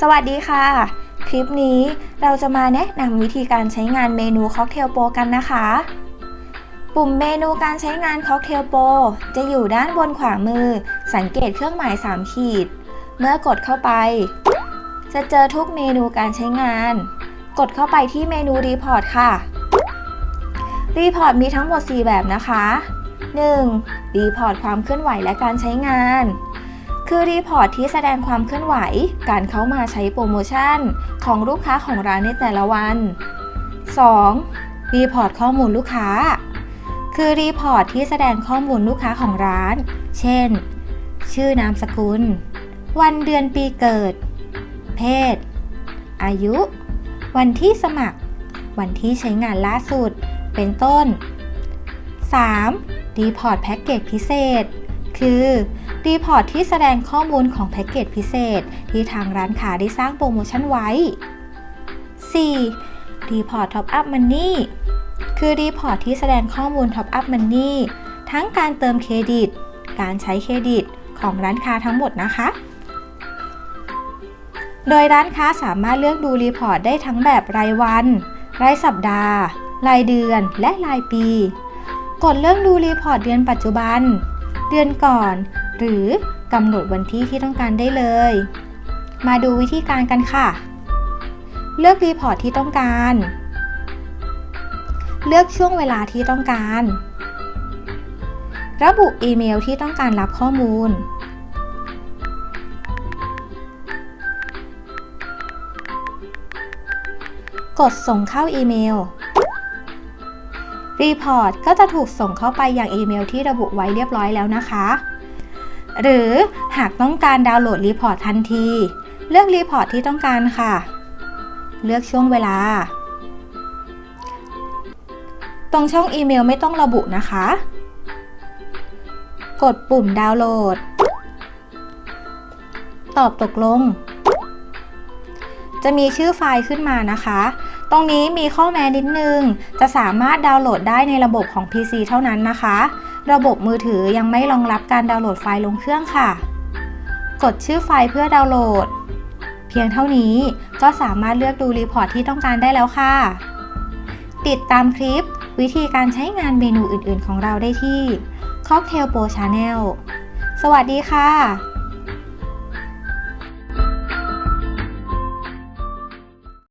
สวัสดีค่ะ คลิปนี้เราจะมาแนะนำวิธีการใช้งานเมนูค็อกเทลโปรกันนะคะ ปุ่มเมนูการใช้งานค็อกเทลโปรจะอยู่ด้านบนขวามือ สังเกตเครื่องหมาย 3 ขีด เมื่อกดเข้าไป จะเจอทุกเมนูการใช้งาน กดเข้าไปที่เมนูรีพอร์ตค่ะ รีพอร์ตมีทั้งหมด 4 แบบนะคะ 1. รีพอร์ตความเคลื่อนไหวและการใช้งาน คือรีพอร์ตที่แสดงความเคลื่อนไหว การเข้ามาใช้โปรโมชั่น ของลูกค้าของร้านในแต่ละวัน 2. รีพอร์ตข้อมูลลูกค้า คือรีพอร์ตที่แสดงข้อมูลลูกค้าของร้าน เช่น ชื่อนามสกุล วันเดือนปีเกิด เพศ อายุ วันที่สมัคร วันที่ใช้งานล่าสุด เป็นต้น 3. รีพอร์ตแพ็กเกจพิเศษ คือรีพอร์ตที่แสดงข้อมูลของแพ็กเกจพิเศษ ที่ทางร้านค้าได้สร้างโปรโมชั่นไว้ 4. รีพอร์ตท็อปอัพมันนี่คือรีพอร์ตที่แสดงข้อมูลท็อปอัพมันนี่ทั้งการเติมเครดิต การใช้เครดิตของร้านค้าทั้งหมดนะคะ โดยร้านค้าสามารถเลือกดูรีพอร์ตได้ทั้งแบบรายวัน รายสัปดาห์ รายเดือน และรายปี กดเลือกดูรีพอร์ตเดือนปัจจุบัน เดือนก่อน หรือกำหนดวันที่ที่ต้องการได้เลย มาดูวิธีการกันค่ะ เลือกรีพอร์ตที่ต้องการ เลือกช่วงเวลาที่ต้องการ ระบุอีเมลที่ต้องการรับข้อมูลกดส่งเข้าอีเมล รีพอร์ตก็จะถูกส่งเข้าไปอย่างอีเมลที่ระบุไว้เรียบร้อยแล้วนะคะ หรือหากต้องการดาวน์โหลดรีพอร์ตทันที เลือกรีพอร์ตที่ต้องการค่ะ เลือกช่วงเวลา ตรงช่องอีเมลไม่ต้องระบุนะคะ กดปุ่มดาวน์โหลด ตอบตกลง จะมีชื่อไฟล์ขึ้นมานะคะ รงนี้มีข้อแม้นิดนึง จะสามารถดาวน์โหลดได้ในระบบของ PC เท่านั้นนะคะ ระบบมือถือยังไม่รองรับการดาวน์โหลดไฟล์ลงเครื่องค่ะ กดชื่อไฟล์เพื่อดาวน์โหลด เพียงเท่านี้ก็สามารถเลือกดูรีพอร์ตที่ต้องการได้แล้วค่ะ ติดตามคลิป วิธีการใช้งานเมนูอื่นๆ ของเราได้ที่ Cocktail Pro Channel สวัสดีค่ะ